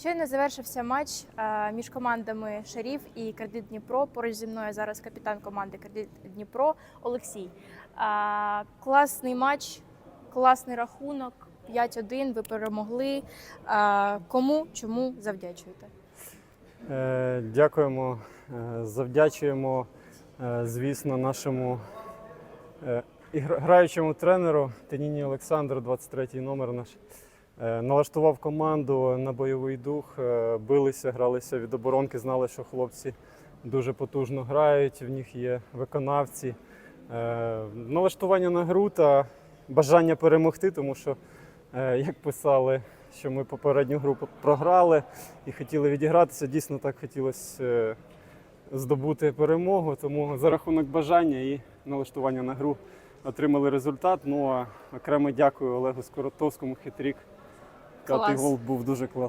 Щойно завершився матч е, між командами Шарів і Кредит Дніпро. Поруч зі мною зараз капітан команди Кредит Дніпро Олексій. Е, Класний матч, класний рахунок. 5-1, ви перемогли. Е, Кому, чому завдячуєте? Дякуємо, завдячуємо, звісно, нашому граючому тренеру Теніні Олександру, 23-й номер наш. Е, Налаштував команду на бойовий дух, е, билися, гралися від оборонки, знали, що хлопці дуже потужно грають, в них є виконавці. Е, Налаштування на гру та бажання перемогти, тому що, як писали, що ми попередню гру програли і хотіли відігратися. Дійсно так хотілося здобути перемогу. Тому за рахунок бажання і налаштування на гру отримали результат. Ну а окремо дякую Олегу Скоротовському хитрік. П'ятий гол був дуже класний.